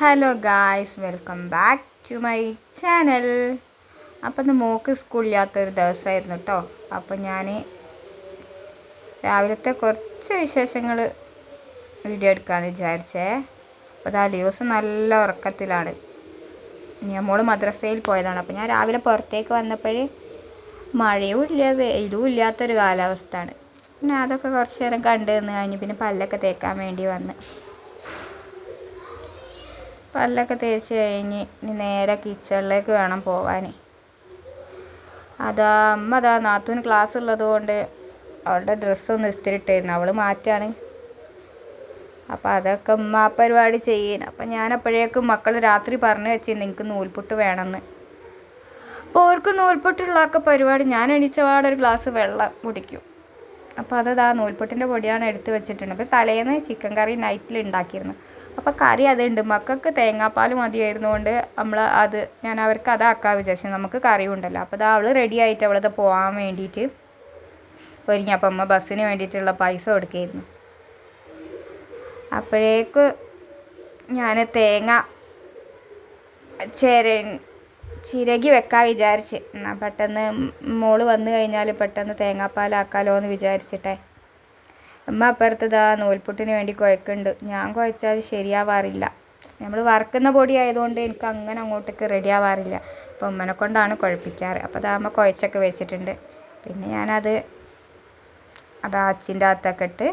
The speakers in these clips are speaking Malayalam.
Hello guys welcome back to my channel അപ്പം ഇന്ന് മോക്ക് സ്കൂളില്ലാത്തൊരു ദിവസമായിരുന്നു കേട്ടോ അപ്പം ഞാൻ രാവിലത്തെ കുറച്ച് വിശേഷങ്ങൾ വീഡിയോ എടുക്കാമെന്ന് വിചാരിച്ചേ. അപ്പോൾ അതാ ദിവസം നല്ല ഉറക്കത്തിലാണ്. ഞാൻ മോൾ മദ്രസയിൽ പോയതാണ്. അപ്പം ഞാൻ രാവിലെ പുറത്തേക്ക് വന്നപ്പോൾ മഴയും ഇല്ല വെയിലും ഇല്ലാത്തൊരു കാലാവസ്ഥയാണ്. പിന്നെ അതൊക്കെ കുറച്ച് നേരം കണ്ടു നിന്ന് കഴിഞ്ഞ് പിന്നെ പല്ലൊക്കെ തേക്കാൻ വേണ്ടി വന്ന്. പല്ലൊക്കെ തേച്ച് കഴിഞ്ഞ് ഇനി നേരെ കിച്ചണിലേക്ക് വേണം പോവാൻ. അതാ അമ്മ അതാ നാത്തൂന് ക്ലാസ് ഉള്ളത് കൊണ്ട് അവളുടെ ഡ്രസ്സൊന്ന് ഇസ്തിരിട്ടായിരുന്നു അവൾ മാറ്റാണ്. അപ്പം അതൊക്കെ ഉമ്മ ആ പരിപാടി ചെയ്യുന്നു അപ്പം ഞാൻ അപ്പോഴേക്കും മക്കൾ രാത്രി പറഞ്ഞു വെച്ചിരുന്നു നിങ്ങൾക്ക് നൂൽപുട്ട് വേണമെന്ന്. അപ്പോൾ അവർക്ക് നൂൽപുട്ടുള്ളൊക്കെ പരിപാടി. ഞാൻ എണീച്ചപാടെ ഒരു ഗ്ലാസ് വെള്ളം കുടിക്കും. അപ്പോൾ അതത് ആ നൂൽപുട്ടിന്റെ പൊടിയാണ് എടുത്ത് വെച്ചിട്ടുണ്ട്. അപ്പോൾ തലേന്ന് ചിക്കൻ കറി നൈറ്റിൽ ഉണ്ടാക്കിയിരുന്നു. അപ്പോൾ കറി അതുണ്ട്. മക്കൾക്ക് തേങ്ങാപ്പാൽ മതിയായിരുന്നുകൊണ്ട് നമ്മൾ അത് ഞാൻ അവർക്ക് അതാക്കാൻ വിചാരിച്ചു. നമുക്ക് കറി ഉണ്ടല്ലോ. അപ്പോൾ അത് അവൾ റെഡി ആയിട്ട് അവളത് പോകാൻ വേണ്ടിയിട്ട് ഒരുങ്ങി. അപ്പം ബസ്സിന് വേണ്ടിയിട്ടുള്ള പൈസ കൊടുക്കുകയായിരുന്നു അപ്പോഴേക്ക് ഞാൻ തേങ്ങ ചേര ചിരകി വെക്കാൻ വിചാരിച്ച്. എന്നാൽ പെട്ടെന്ന് മോൾ വന്നു കഴിഞ്ഞാൽ പെട്ടെന്ന് തേങ്ങാപ്പാലാക്കാലോ എന്ന് വിചാരിച്ചിട്ടെ. അമ്മ അപ്പുറത്തതാ നൂൽപുട്ടിന് വേണ്ടി കുഴക്കുന്നുണ്ട്. ഞാൻ കുഴച്ചാൽ ശരിയാവാറില്ല. നമ്മൾ വറുക്കുന്ന പൊടി ആയതുകൊണ്ട് എനിക്ക് അങ്ങനെ അങ്ങോട്ടേക്ക് റെഡി ആവാറില്ല. അപ്പോൾ ഉമ്മനെ കൊണ്ടാണ് കുഴപ്പിക്കാറ്. അപ്പോൾ അതാകുമ്പോൾ കുഴച്ചൊക്കെ വെച്ചിട്ടുണ്ട്. പിന്നെ ഞാനത് അത് അച്ചിന്റെ അകത്തൊക്കെ ഇട്ട്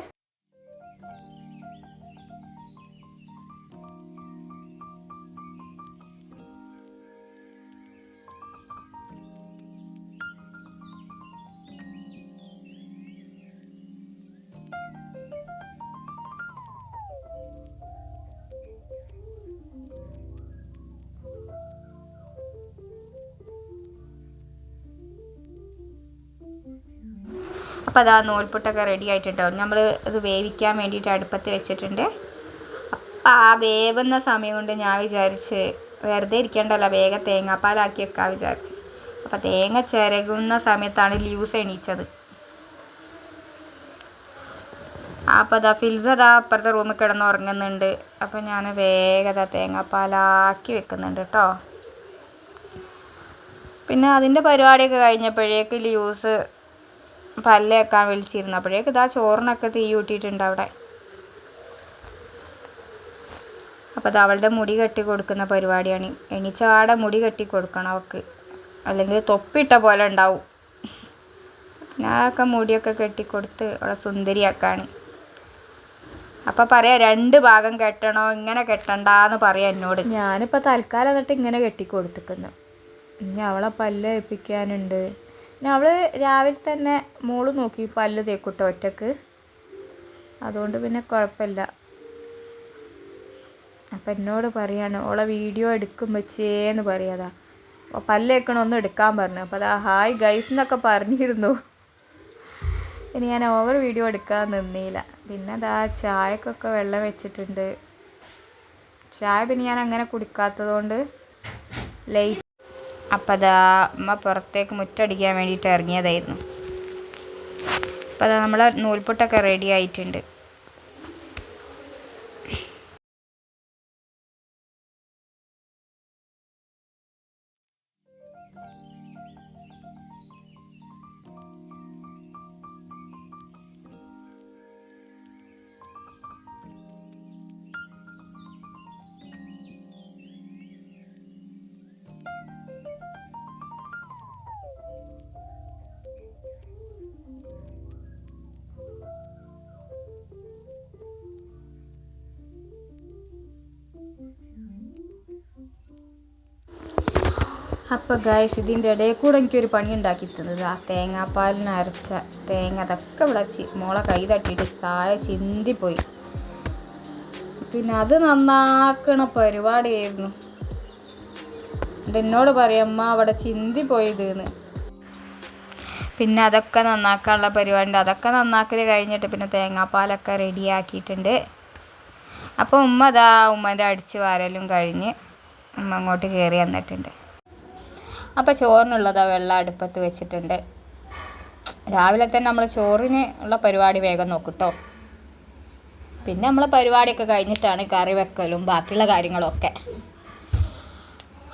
അപ്പോൾ അതാ നൂൽപുട്ടൊക്കെ റെഡി ആയിട്ടുണ്ടാവും നമ്മൾ അത് വേവിക്കാൻ വേണ്ടിയിട്ട് അടുപ്പത്ത് വെച്ചിട്ടുണ്ട്. അപ്പം ആ വേവുന്ന സമയം കൊണ്ട് ഞാൻ വിചാരിച്ച് വെറുതെ ഇരിക്കേണ്ടല്ലോ വേഗം തേങ്ങാപ്പാലാക്കി വെക്കാൻ വിചാരിച്ച്. അപ്പോൾ തേങ്ങ ചിരകുന്ന സമയത്താണ് ലൂസ് എണീച്ചത്. അപ്പോൾ അതാ ഫിൽസ് അതാ അപ്പുറത്തെ റൂമിൽ കിടന്ന് ഉറങ്ങുന്നുണ്ട്. അപ്പോൾ ഞാൻ വേഗത തേങ്ങാപ്പാലാക്കി വെക്കുന്നുണ്ട് കേട്ടോ പിന്നെ അതിന്റെ പരിപാടിയൊക്കെ കഴിഞ്ഞപ്പോഴേക്ക് ലൂസ് പല്ല് വെക്കാൻ വിളിച്ചിരുന്നു. അപ്പോഴേക്ക് ഇതാ ചോറിനൊക്കെ തീ കൂട്ടിയിട്ടുണ്ട് അവിടെ. അപ്പോൾ അത് അവളുടെ മുടി കെട്ടി കൊടുക്കുന്ന പരിപാടിയാണ്. എണീച്ചാടെ മുടി കെട്ടി കൊടുക്കണം അവൾക്ക്. അല്ലെങ്കിൽ തൊപ്പിട്ട പോലെ ഉണ്ടാവും. ഞാനൊക്കെ മുടിയൊക്കെ കെട്ടിക്കൊടുത്ത് അവളെ സുന്ദരിയാക്കാണ്. അപ്പം പറയാ രണ്ട് ഭാഗം കെട്ടണോ ഇങ്ങനെ കെട്ടണ്ടാന്ന് പറയാം എന്നോട്. ഞാനിപ്പോൾ തൽക്കാലം എന്നിട്ട് ഇങ്ങനെ കെട്ടിക്കൊടുത്തിക്കുന്നു ഇനി അവളെ പല്ല് ഏൽപ്പിക്കാനുണ്ട്. പിന്നെ അവൾ രാവിലെ തന്നെ മോൾ നോക്കി പല്ല് തേക്കൂട്ടോ ഒറ്റയ്ക്ക്. അതുകൊണ്ട് പിന്നെ കുഴപ്പമില്ല. അപ്പം എന്നോട് പറയാണ് ഓളെ വീഡിയോ എടുക്കും വെച്ചേന്ന് പറയാതാ. അപ്പോൾ പല്ലേക്കണം ഒന്ന് എടുക്കാൻ പറഞ്ഞു. അപ്പോൾ അതാ ഹായ് ഗൈസ് എന്നൊക്കെ പറഞ്ഞിരുന്നു. ഇനി ഞാൻ ഓവർ വീഡിയോ എടുക്കാൻ നിന്നില്ല. പിന്നെ അതാ ചായക്കൊക്കെ വെള്ളം വെച്ചിട്ടുണ്ട്. ചായ പിന്നെ ഞാൻ അങ്ങനെ കുടിക്കാത്തത് കൊണ്ട് ലേറ്റ് അപ്പം അതാ അമ്മ പുറത്തേക്ക് മുറ്റടിക്കാൻ വേണ്ടിയിട്ട് ഇറങ്ങിയതായിരുന്നു. അപ്പം അതാ നമ്മളെ നൂൽപുട്ടൊക്കെ റെഡി ആയിട്ടുണ്ട്. അപ്പോൾ ഗായ്സ് ഇതിന്റെ ഇടയിൽ കൂടെ എനിക്കൊരു പണി ഉണ്ടാക്കി തന്നത് ആ തേങ്ങാപ്പാലിന് അരച്ച തേങ്ങ അതൊക്കെ ഇവിടെ മോളെ കൈ തട്ടിയിട്ട് സാര ചിന്തിപ്പോയി. പിന്നെ അത് നന്നാക്കണ പരിപാടിയായിരുന്നു. എന്നിട്ട് എന്നോട് പറയും അമ്മ അവിടെ ചിന്തിപ്പോയത് എന്ന് പിന്നെ അതൊക്കെ നന്നാക്കാനുള്ള പരിപാടി ഉണ്ട് അതൊക്കെ നന്നാക്കൽ കഴിഞ്ഞിട്ട് പിന്നെ തേങ്ങാപ്പാലൊക്കെ റെഡിയാക്കിയിട്ടുണ്ട്. അപ്പോൾ ഉമ്മ അതാ ഉമ്മന്റെ അടിച്ച് വാരലും കഴിഞ്ഞ് ഉമ്മ അങ്ങോട്ട് കയറി വന്നിട്ടുണ്ട്. അപ്പോൾ ചോറിനുള്ളത് വെള്ളം അടുപ്പത്ത് വെച്ചിട്ടുണ്ട്. രാവിലെ തന്നെ നമ്മൾ ചോറിന് ഉള്ള പരിപാടി വേഗം നോക്കും കേട്ടോ പിന്നെ നമ്മൾ പരിപാടിയൊക്കെ കഴിഞ്ഞിട്ടാണ് കറി വെക്കലും ബാക്കിയുള്ള കാര്യങ്ങളൊക്കെ.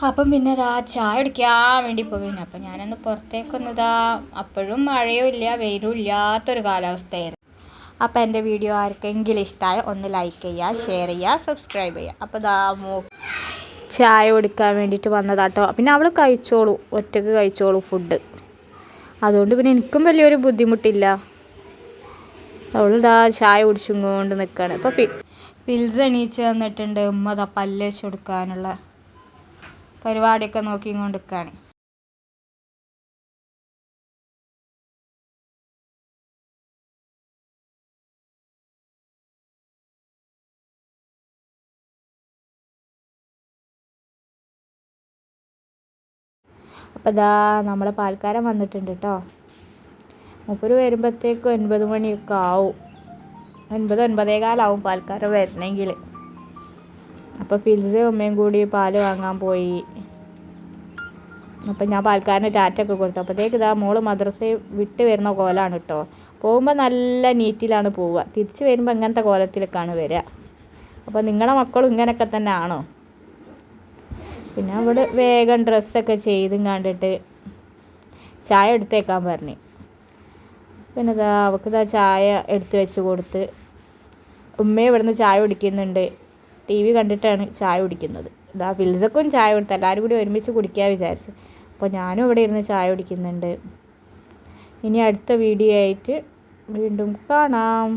അപ്പം പിന്നെ ഇതാ ചായ കുടിക്കാൻ വേണ്ടി പോകുന്നു അപ്പം ഞാനൊന്ന് പുറത്തേക്കൊന്ന് അപ്പോഴും മഴയും ഇല്ല വെയിലും ഇല്ലാത്തൊരു കാലാവസ്ഥയായിരുന്നു. അപ്പം എന്റെ വീഡിയോ ആർക്കെങ്കിലും ഇഷ്ടമായ ഒന്ന് ലൈക്ക് ചെയ്യുക ഷെയർ ചെയ്യുക സബ്സ്ക്രൈബ് ചെയ്യുക. അപ്പോൾ ഇതാ മോ ചായ കൊടുക്കാൻ വേണ്ടിയിട്ട് വന്നതാട്ടോ. പിന്നെ അവൾ കഴിച്ചോളൂ. ഒറ്റയ്ക്ക് കഴിച്ചോളൂ ഫുഡ് അതുകൊണ്ട് പിന്നെ എനിക്കും വലിയൊരു ബുദ്ധിമുട്ടില്ല. അവളിതാ ചായ കുടിച്ചും കൊണ്ട് നിൽക്കുകയാണ് ഇപ്പോൾ പിൽസ് എണീച്ച് വന്നിട്ടുണ്ട്. ഉമ്മ ദാ പല്ല് വെച്ച് കൊടുക്കാനുള്ള പരിപാടിയൊക്കെ നോക്കിയും കൊണ്ട് നിൽക്കുകയാണ് അപ്പോൾ ഇതാ നമ്മളെ പാൽക്കാരൻ വന്നിട്ടുണ്ട് കേട്ടോ മുപ്പത് വരുമ്പോഴത്തേക്കും ഒൻപത് മണിയൊക്കെ ആവും. ഒൻപത് ഒൻപതേകാലാവും പാൽക്കാരൻ വരണമെങ്കിൽ അപ്പോൾ ഫിൽസ് ഉമ്മയും കൂടി പാൽ വാങ്ങാൻ പോയി. അപ്പം ഞാൻ പാൽക്കാരന് ടാറ്റൊക്കെ കൊടുത്തു. അപ്പോഴത്തേക്ക് ഇതാ മോൾ മദ്രസയിൽ വിട്ട് വരുന്ന കോലാണ് കേട്ടോ പോകുമ്പോൾ നല്ല നീറ്റിലാണ് പോവുക. തിരിച്ച് വരുമ്പോൾ അങ്ങനത്തെ കോലത്തിലൊക്കെയാണ് വരിക. അപ്പോൾ നിങ്ങളുടെ മക്കളും ഇങ്ങനെയൊക്കെ തന്നെ ആണോ? പിന്നെ അവിടെ വേഗം ഡ്രസ്സൊക്കെ ചെയ്തും കണ്ടിട്ട് ചായ എടുത്തേക്കാൻ പറഞ്ഞു. പിന്നെ ഇതാ അവൾക്ക് ഇതാ ചായ എടുത്ത് വെച്ച് കൊടുത്ത് ഉമ്മയും ഇവിടുന്ന് ചായ കുടിക്കുന്നുണ്ട്. ടി വി കണ്ടിട്ടാണ് ചായ കുടിക്കുന്നത്. ഇതാ ഫിൽസക്കും ചായ കൊടുത്ത് എല്ലാവരും കൂടി ഒരുമിച്ച് കുടിക്കാൻ വിചാരിച്ചു. അപ്പോൾ ഞാനും ഇവിടെ ഇരുന്ന് ചായ കുടിക്കുന്നുണ്ട്. ഇനി അടുത്ത വീഡിയോ ആയിട്ട് വീണ്ടും കാണാം.